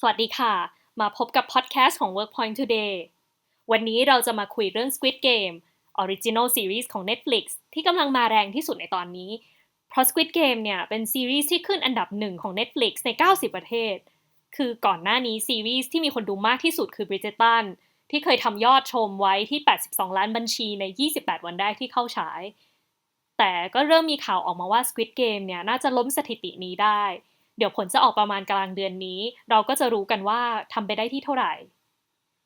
สวัสดีค่ะ มาพบกับพอดแคสต์ของ Workpoint Today วันนี้เราจะมาคุยเรื่อง Squid Game Original Series ของ Netflix ที่กำลังมาแรงที่สุดในตอนนี้ เพราะ Squid Game เนี่ยเป็นซีรีส์ที่ขึ้นอันดับหนึ่งของ Netflix ใน 90 ประเทศ คือก่อนหน้านี้ซีรีส์ที่มีคนดูมากที่สุดคือ Bridgerton ที่เคยทำยอดชมไว้ที่ 82 ล้านบัญชีใน 28 วันแรกที่เข้าฉาย แต่ก็เริ่มมีข่าวออกมาว่า Squid Game เนี่ยน่าจะล้มสถิตินี้ได้ เดี๋ยวผลจะออกประมาณกลางเดือนนี้ เราก็จะรู้กันว่าทำไปได้ที่เท่าไหร่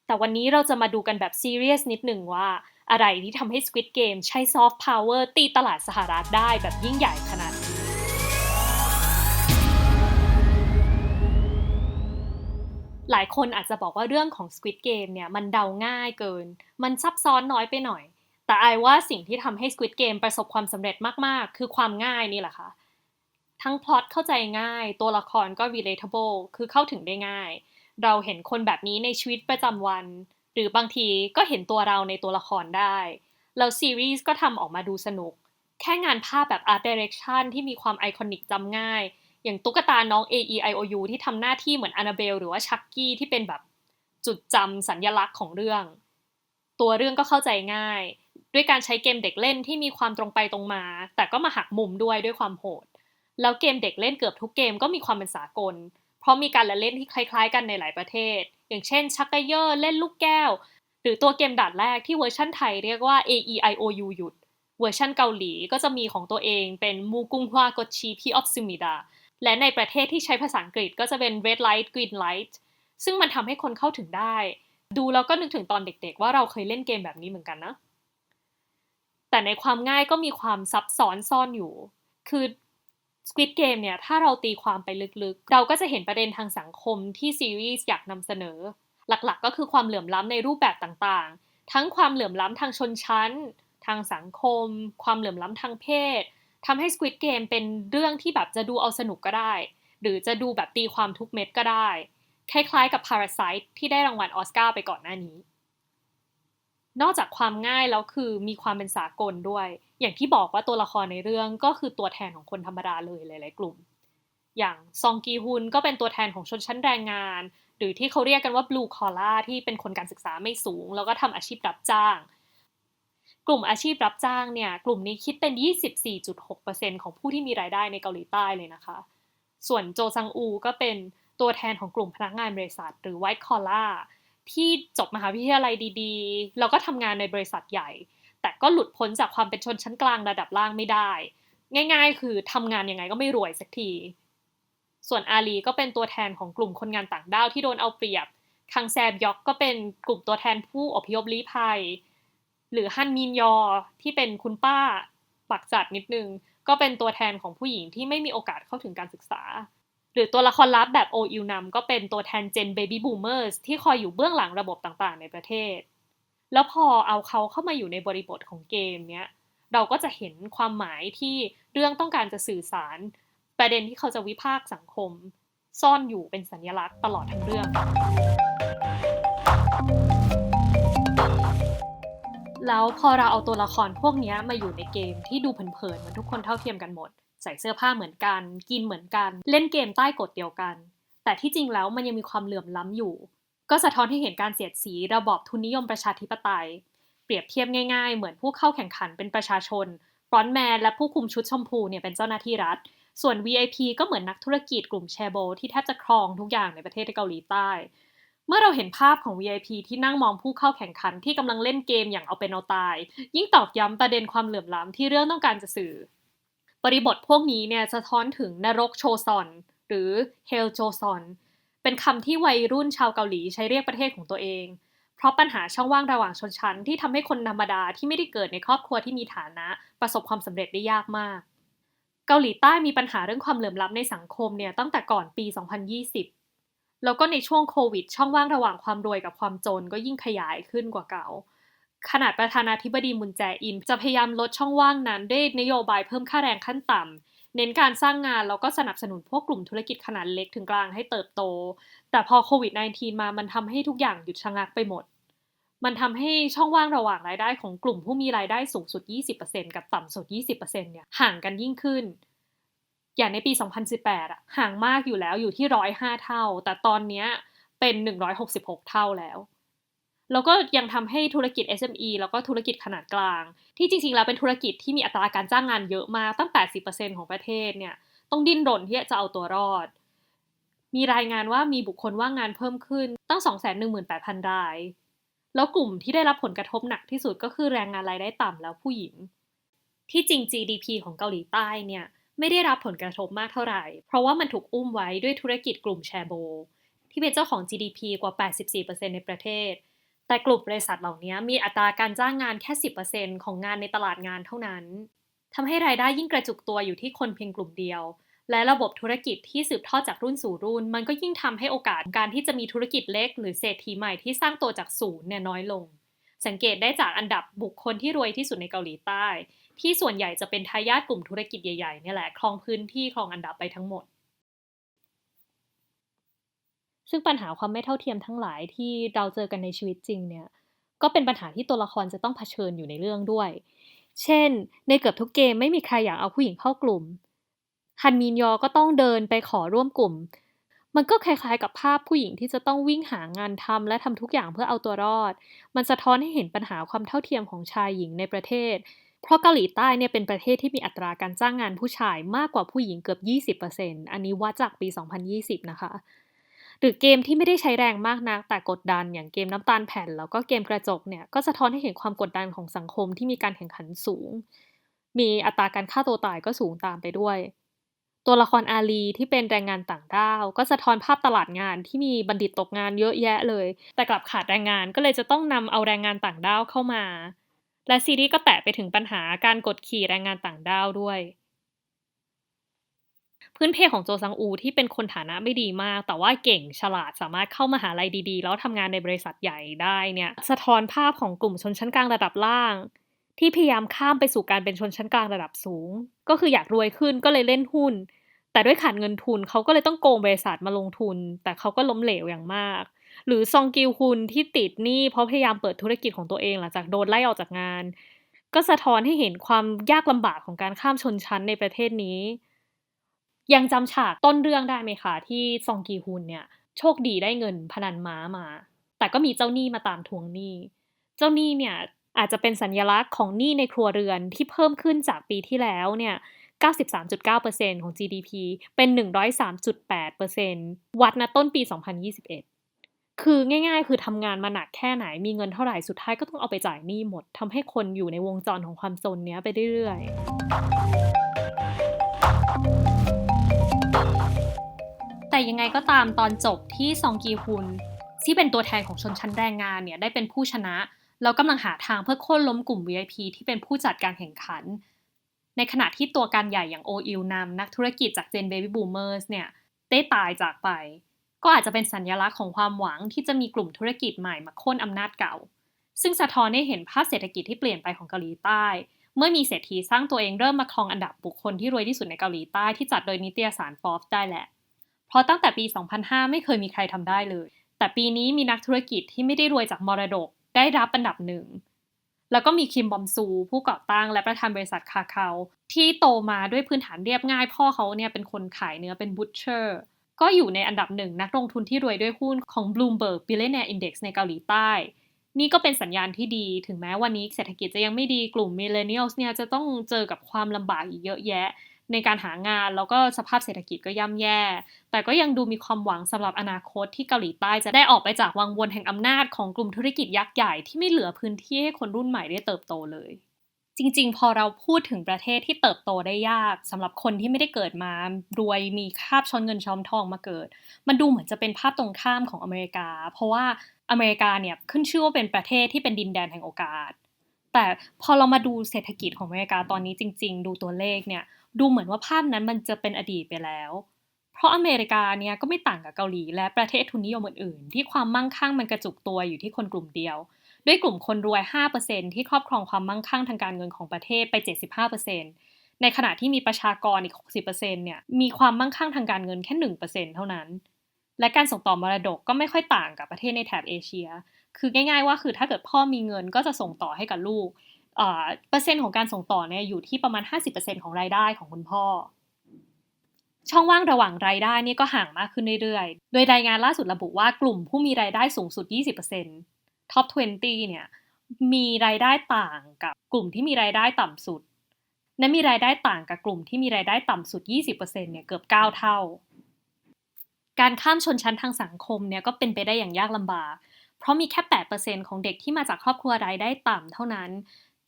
แต่วันนี้เราจะมาดูกันแบบซีเรียสนิดหนึ่งว่า อะไรที่ทำให้ Squid Game ใช้ซอฟต์พาวเวอร์ตีตลาดสหรัฐได้แบบยิ่งใหญ่ขนาดนี้หลายคนอาจจะบอกว่าเรื่องของ Squid Game เนี่ยมันเดาง่ายเกิน มันซับซ้อนน้อยไปหน่อย แต่ไอว่าสิ่งที่ทำให้ Squid Game ประสบความสำเร็จมาก ๆ คือความง่ายนี่แหละค่ะ ทั้งพล็อตเข้าใจง่าย ตัวละครก็ relatable คือเข้าถึงได้ง่าย เราเห็นคนแบบนี้ในชีวิตประจำวัน หรือบางทีก็เห็นตัวเราในตัวละครได้ แล้วซีรีส์ก็ทำออกมาดูสนุก แค่งานภาพแบบ art direction ที่มีความไอคอนิกจำง่าย อย่างตุ๊กตาน้อง A E I O U ที่ทำหน้าที่เหมือนอนาเบลหรือว่าชักกี้ที่เป็นแบบจุดจำสัญญลักษณ์ของเรื่อง ตัวเรื่องก็เข้าใจง่าย ด้วยการใช้เกมเด็กเล่นที่มีความตรงไปตรงมา แต่ก็มาหักมุมด้วยด้วยความโหด แล้วเกมเด็กเล่นเกือบทุกเกมก็มีความเป็นสากล เพราะมีการละเล่นที่คล้ายๆ กันในหลายประเทศ อย่างเช่น ชักกะเยอร์เล่นลูกแก้ว หรือตัวเกมด่านแรกที่เวอร์ชั่นไทยเรียกว่า A E I O U หยุด เวอร์ชั่นเกาหลีก็จะมีของตัวเองเป็นมูกุงฮวากชีพีออฟซิมิดาและในประเทศที่ใช้ภาษาอังกฤษก็จะเป็น red light green light ซึ่งมันทำให้คนเข้าถึงได้ ดูแล้วก็นึกถึงตอนเด็กๆ ว่าเราเคยเล่นเกมแบบนี้เหมือนกันนะ แต่ในความง่ายก็มีความซับซ้อนซ่อนอยู่ คือ Squid Game เนี่ยถ้าเราตีความไปลึกๆ เราก็จะเห็นประเด็นทางสังคมที่ซีรีส์อยากนำเสนอ หลักๆ ก็คือความเหลื่อมล้ำในรูปแบบต่างๆ ทั้งความเหลื่อมล้ำทางชนชั้น ทางสังคม ความเหลื่อมล้ำทางเพศทำให้ Squid Game เป็นเรื่องที่แบบจะดูเอาสนุกก็ได้ หรือจะดูแบบตีความทุกเม็ดก็ได้ คล้ายๆกับ Parasite ที่ได้รางวัลออสการ์ไปก่อนหน้านี้ นอกจากความง่ายแล้วคือมีความเป็นสากลด้วย อย่างที่บอกว่าตัวละครในเรื่องก็คือตัวแทนของคนธรรมดาเลยหลาย ๆ กลุ่ม อย่างซองกีฮุนก็เป็นตัวแทนของชนชั้นแรงงาน หรือที่เขาเรียกกันว่า blue collar ที่เป็นคนการศึกษาไม่สูง แล้วก็ทำอาชีพรับจ้าง กลุ่มอาชีพรับจ้างเนี่ยกลุ่มนี้คิดเป็น 24.6%ของผู้ที่มีรายได้ในเกาหลีใต้เลยนะคะ ส่วนโจซังอูก็เป็นตัวแทนของกลุ่มพนักงานบริษัท หรือ white collar ที่ ที่จบมหาวิทยาลัยดีๆ แล้วก็ทำงานในบริษัทใหญ่ แต่ก็หลุดพ้นจากความเป็นชนชั้นกลางระดับล่างไม่ได้ ง่าย ๆ คือทำงานยังไงก็ไม่รวยสักที ส่วนอาลีก็เป็นตัวแทนของกลุ่มคนงานต่างด้าวที่โดนเอาเปรียบ คังแซบยอกก็เป็นกลุ่มตัวแทนผู้อพยพลี้ภัย หรือฮันมินยอที่เป็นคุณป้าปักจัดนิดนึง ก็เป็นตัวแทนของผู้หญิงที่ไม่มีโอกาสเข้าถึงการศึกษา หรือตัวละครลับแบบโออิวนำก็เป็นตัวแทนเจนเบบี้บูมเมอร์สที่คอยอยู่เบื้องหลังระบบต่างๆ ในประเทศ แล้วพอเอาเขาเข้ามาอยู่ในบริบทของเกมเนี้ยเราก็จะเห็นความหมายที่เรื่องต้องการจะสื่อสาร ประเด็นที่เขาจะวิพากษ์สังคม ซ่อนอยู่เป็นสัญลักษณ์ตลอดทั้งเรื่อง แล้วพอเราเอาตัวละครพวกนี้มาอยู่ในเกมที่ดูเผินๆเหมือนทุกคนเท่าเทียมกันหมด ใส่เสื้อผ้าเหมือนกัน กินเหมือนกัน เล่นเกมใต้กฎเดียวกัน แต่ที่จริงแล้วมันยังมีความเหลื่อมล้ำอยู่ ก็สะท้อนให้เห็นการเสียดสีระบอบทุนนิยมประชาธิปไตย เปรียบเทียบง่ายๆ เหมือนผู้เข้าแข่งขันเป็นประชาชนฟรอนแมนและผู้คุมชุดชมพูเนี่ยเป็นเจ้าหน้าที่รัฐ ส่วน VIP ก็เหมือนนักธุรกิจกลุ่มแชโบที่แทบจะครองทุกอย่างในประเทศเกาหลีใต้ เมื่อเราเห็นภาพของ VIP ที่นั่งมองผู้เข้าแข่งขันที่กำลังเล่นเกมอย่างเอาเป็นเอาตาย ยิ่งตอกย้ำประเด็นความเหลื่อมล้ำที่เรื่องต้องการจะสื่อ บริบทพวกนี้เนี่ยสะท้อนถึงนรกโชซอน หรือเฮลโจซอน เป็นคำที่วัยรุ่นชาวเกาหลีใช้เรียกประเทศของตัวเอง เพราะปัญหาช่องว่างระหว่างชนชั้นที่ทำให้คนธรรมดาที่ไม่ได้เกิดในครอบครัวที่มีฐานะ ประสบความสำเร็จได้ยากมาก เกาหลีใต้มีปัญหาเรื่องความเหลื่อมล้ำในสังคมเนี่ยตั้งแต่ก่อนปี 2020 แล้วก็ในช่วงโควิด ช่องว่างระหว่างความรวยกับความจนก็ยิ่งขยายขึ้นกว่าเก่า ขนาดประธานาธิบดีมุนแจอิน จะพยายามลดช่องว่างนั้นด้วยนโยบายเพิ่มค่าแรงขั้นต่ำเน้นการสร้างงานแล้วก็สนับสนุนพวกกลุ่มธุรกิจขนาดเล็กถึงกลางให้เติบโต แต่พอโควิด -19 มามันทำให้ทุกอย่างหยุดชะงักไปหมด มันทำให้ช่องว่างระหว่างรายได้ของกลุ่มผู้มีรายได้สูงสุด 20%กับต่ำสุด 20%เนี่ยห่างกันยิ่งขึ้น อย่างในปี 2018อะห่างมากอยู่แล้วอยู่ที่ร้อยห้าเท่า แต่ตอนนี้เป็น 166 เท่าแล้ว แล้วก็ยังทำให้ธุรกิจ SME แล้วก็ธุรกิจขนาดกลาง ที่จริงๆแล้วเป็นธุรกิจที่มีอัตราการจ้างงานเยอะมากตั้ง 80%ของประเทศเนี่ยต้องดิ้นรนที่จะเอาตัวรอด มีรายงานว่ามีบุคคลว่างงานเพิ่มขึ้นตั้ง 218,000 ราย แล้วกลุ่มที่ได้รับผลกระทบหนักที่สุดก็คือแรงงานรายได้ต่ำแล้วผู้หญิง ที่จริง GDP ของเกาหลีใต้เนี่ยไม่ได้รับผลกระทบมากเท่าไหร่ เพราะว่ามันถูกอุ้มไว้ด้วยธุรกิจกลุ่มแชโบ ที่เป็นเจ้าของ GDP กว่า 84%ในประเทศ แต่กลุ่มบริษัทเหล่านี้มีอัตราการจ้างงานแค่ 10%ของงานในตลาดงานเท่านั้นทำให้รายได้ยิ่งกระจุกตัวอยู่ที่คนเพียงกลุ่มเดียว และระบบธุรกิจที่สืบทอดจากรุ่นสู่รุ่น มันก็ยิ่งทำให้โอกาสการที่จะมีธุรกิจเล็ก หรือเศรษฐีใหม่ที่สร้างตัวจากศูนย์เนี่ยน้อยลง สังเกตได้จากอันดับบุคคลที่รวยที่สุดในเกาหลีใต้ ที่ส่วนใหญ่จะเป็นทายาทกลุ่มธุรกิจใหญ่ๆนี่แหละครองพื้นที่ครองอันดับไปทั้งหมด ซึ่งปัญหาความไม่เท่าเทียมทั้งหลายที่เราเจอกันในชีวิตจริงเนี่ย ก็เป็นปัญหาที่ตัวละครจะต้องเผชิญอยู่ในเรื่องด้วย เช่น ในเกือบทุกเกมไม่มีใครอยากเอาผู้หญิงเข้ากลุ่ม ฮันมินยอก็ต้องเดินไปขอร่วมกลุ่ม มันก็คล้ายๆกับภาพผู้หญิงที่จะต้องวิ่งหางานทำและทำทุกอย่างเพื่อเอาตัวรอด มันสะท้อนให้เห็นปัญหาความเท่าเทียมของชายหญิงในประเทศ เพราะเกาหลีใต้เนี่ยเป็นประเทศที่มีอัตราการจ้างงานผู้ชายมากกว่าผู้หญิงเกือบ 20%อันนี้วัดจากปี 2020 นะคะ หรือเกมที่ไม่ได้ใช้แรงมากนักแต่กดดัน อย่างเกมน้ำตาลแผ่น แล้วก็เกมกระจกเนี่ยก็สะท้อนให้เห็นความกดดันของสังคมที่มีการแข่งขันสูง มีอัตราการฆ่าตัวตายก็สูงตามไปด้วย ตัวละครอาลีที่เป็นแรงงานต่างด้าว ก็สะท้อนภาพตลาดงานที่มีบัณฑิตตกงานเยอะแยะเลย แต่กลับขาดแรงงานก็เลยจะต้องนำเอาแรงงานต่างด้าวเข้ามา และซีรีส์ก็แตะไปถึงปัญหาการกดขี่แรงงานต่างด้าวด้วย พื้นเพของโจซังอูที่เป็นคนฐานะไม่ดีมาก แต่ว่าเก่งฉลาดสามารถเข้ามาหาลัยดีๆ แล้วทำงานในบริษัทใหญ่ได้เนี่ยสะท้อนภาพของกลุ่มชนชั้นกลางระดับล่าง ที่พยายามข้ามไปสู่การเป็นชนชั้นกลางระดับสูง ก็คืออยากรวยขึ้นก็เลยเล่นหุ้น แต่ด้วยขาดเงินทุนเขาก็เลยต้องโกงบริษัทมาลงทุน แต่เขาก็ล้มเหลวอย่างมาก หรือซองกิลฮุนที่ติดหนี้เพราะพยายามเปิดธุรกิจของตัวเองหลังจากโดนไล่ออกจากงาน ก็สะท้อนให้เห็นความยากลำบากของการข้ามชนชั้นในประเทศนี้ ยังจำฉากต้นเรื่องได้ไหมคะ ที่ซองกีฮุนเนี่ยโชคดีได้เงินพนันม้ามา แต่ก็มีเจ้าหนี้มาตามทวงหนี้ เจ้าหนี้เนี่ยอาจจะเป็นสัญลักษณ์ของหนี้ในครัวเรือนที่เพิ่มขึ้นจากปีที่แล้วเนี่ย93.9%ของ GDP เป็น 103.8%วัดณต้นปี 2021 คือง่ายๆ คือทำงานมาหนักแค่ไหน มีเงินเท่าไหร่ สุดท้ายก็ต้องเอาไปจ่ายหนี้หมด ทำให้คนอยู่ในวงจรของความจนเนี้ยไปเรื่อยๆ แต่ยังไงก็ตามตอนจบที่ซองกีฮุนที่เป็นตัวแทนของชนชั้นแรงงานเนี่ยได้เป็นผู้ชนะ แล้วกำลังหาทางเพื่อโค่นล้มกลุ่ม VIP ที่เป็นผู้จัดการแข่งขัน ในขณะที่ตัวการใหญ่อย่างโออิลนำนักธุรกิจจากเจนเบบี้บูมเมอร์สเนี่ยได้ตายจากไป ก็อาจจะเป็นสัญลักษณ์ของความหวังที่จะมีกลุ่มธุรกิจใหม่มาโค่นอำนาจเก่า ซึ่งสะท้อนให้เห็นภาพเศรษฐกิจที่เปลี่ยนไปของเกาหลีใต้ เมื่อมีเศรษฐีสร้างตัวเองเริ่มมาครองอันดับบุคคลที่รวยที่สุดในเกาหลีใต้ที่จัดโดยนิตยสารฟอร์บได้แหละ เพราะตั้งแต่ปี 2005 ไม่เคยมีใครทำได้เลย แต่ปีนี้มีนักธุรกิจที่ไม่ได้รวยจากมรดกได้รับอันดับหนึ่ง แล้วก็มีคิมบอมซู ผู้ก่อตั้งและประธานบริษัทคาคาที่โตมาด้วยพื้นฐานเรียบง่าย พ่อเขาเนี่ยเป็นคนขายเนื้อเป็นบูชเชอร์ก็อยู่ในอันดับหนึ่งนักลงทุนที่รวยด้วยหุ้นของ Bloomberg Billionaire Index ในเกาหลีใต้ นี่ก็เป็นสัญญาณที่ดี ถึงแม้วันนี้เศรษฐกิจจะยังไม่ดีกลุ่ม Millennials เนี่ยจะต้องเจอกับความลำบากอีกเยอะแยะ ในการหางานแล้วก็สภาพเศรษฐกิจก็ย่ำแย่ แต่ก็ยังดูมีความหวังสำหรับอนาคตที่เกาหลีใต้จะได้ออกไปจากวังวนแห่งอำนาจของกลุ่มธุรกิจยักษ์ใหญ่ที่ไม่เหลือพื้นที่ให้คนรุ่นใหม่ได้เติบโตเลย จริงๆ พอเราพูดถึงประเทศที่เติบโตได้ยากสำหรับคนที่ไม่ได้เกิดมารวยมีคาบช้อนเงินช้อนทองมาเกิด มันดูเหมือนจะเป็นภาพตรงข้ามของอเมริกา เพราะว่าอเมริกาเนี่ยขึ้นชื่อว่าเป็นประเทศที่เป็นดินแดนแห่งโอกาสแต่พอเรามาดูเศรษฐกิจของอเมริกาตอนนี้จริง ๆ ดูตัวเลขเนี่ย ดูเหมือนว่าภาพนั้นมันจะเป็นอดีตไปแล้ว เพราะอเมริกาเนี่ยก็ไม่ต่างกับเกาหลีและประเทศทุนนิยมอื่นๆ ที่ความมั่งคั่งมันกระจุกตัวอยู่ที่คนกลุ่มเดียว ด้วยกลุ่มคนรวย 5%ที่ครอบครองความมั่งคั่งทางการเงินของประเทศไป 75%ในขณะที่มีประชากรอีก 60%เนี่ยมีความมั่งคั่งทางการเงินแค่ 1%เท่านั้น และการส่งต่อมรดกก็ไม่ค่อยต่างกับประเทศในแถบเอเชีย คือง่าย ๆ ว่าคือถ้าเกิดพ่อมีเงินก็จะส่งต่อให้กับลูก เปอร์เซ็นต์ของการส่งต่อเนี่ยอยู่ที่ประมาณ 50%ของรายได้ของคุณพ่อ ช่องว่างระหว่างรายได้เนี่ยก็ห่างมากขึ้นเรื่อยๆ โดยรายงานล่าสุดระบุว่ากลุ่มผู้มีรายได้สูงสุด 20% Top 20 เนี่ยมีรายได้ต่างกับกลุ่มที่มีรายได้ต่ำสุด และมีรายได้ต่างกับกลุ่มที่มีรายได้ต่ำสุด 20%เนี่ยเกือบ 9 เท่า การข้ามชนชั้นทางสังคมเนี่ยก็เป็นไปได้อย่างยากลำบาก เพราะมีแค่ 8%ของเด็กที่มาจากครอบครัวรายได้ต่ำเท่านั้น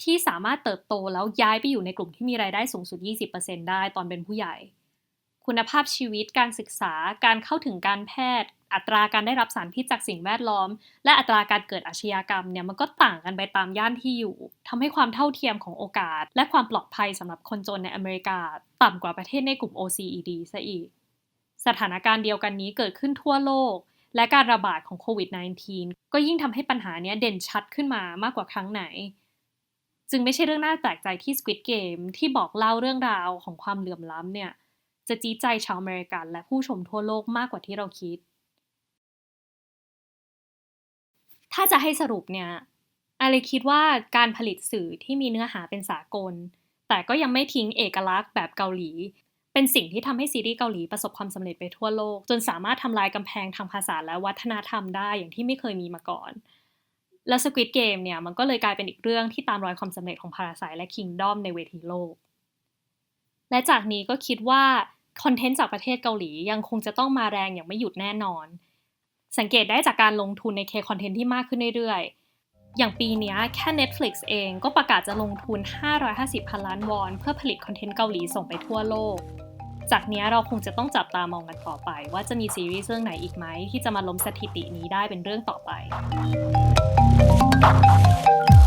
ที่สามารถเติบโตแล้วย้ายไปอยู่ในกลุ่มที่มีรายได้สูงสุด 20%ได้ตอนเป็นผู้ใหญ่ คุณภาพชีวิตการศึกษาการเข้าถึงการแพทย์ อัตราการได้รับสารพิษจากสิ่งแวดล้อม และอัตราการเกิดอาชญากรรมเนี่ยมันก็ต่างกันไปตามย่านที่อยู่ทำให้ความเท่าเทียมของโอกาส และความปลอดภัยสำหรับคนจนในอเมริกา ต่ำกว่าประเทศในกลุ่ม OECD ซะอีก สถานการณ์เดียวกันนี้เกิดขึ้นทั่วโลกและการระบาดของโควิด -19 ก็ยิ่งทำให้ปัญหานี้เด่นชัดขึ้นมามากกว่าครั้งไหน จึงไม่ใช่เรื่องน่าแปลกใจที่ Squid Game ที่บอกเล่าเรื่องราวของความเหลื่อมล้ำเนี่ย จะจี้ใจชาวอเมริกันและผู้ชมทั่วโลกมากกว่าที่เราคิด ถ้าจะให้สรุปเนี่ยอะไรคิดว่าการผลิตสื่อที่มีเนื้อหาเป็นสากล แต่ก็ยังไม่ทิ้งเอกลักษณ์แบบเกาหลี เป็นสิ่งที่ทำให้ซีรีส์เกาหลีประสบความสำเร็จไปทั่วโลก จนสามารถทำลายกำแพงทางภาษาและวัฒนธรรมได้อย่างที่ไม่เคยมีมาก่อน แล้ว Squid Game เนี่ยมันก็เลยกลายเป็นอีกเรื่องที่ตามรอยความสำเร็จของ Parasite และ Kingdom ในเวทีโลก และจากนี้ก็คิดว่าคอนเทนต์จากประเทศเกาหลียังคงจะต้องมาแรงอย่างไม่หยุดแน่นอน สังเกตได้จากการลงทุนในเคคอนเทนต์ที่มากขึ้นเรื่อยๆ อย่างปีนี้แค่ Netflix เองก็ประกาศจะลงทุน 550พันล้านวอน เพื่อผลิตคอนเทนต์เกาหลีส่งไปทั่วโลก จากนี้เราคงจะต้องจับตามองกันต่อไป ว่าจะมีซีรีส์เรื่องไหนอีกไหมที่จะมาล้มสถิตินี้ได้เป็นเรื่องต่อไป フフフ。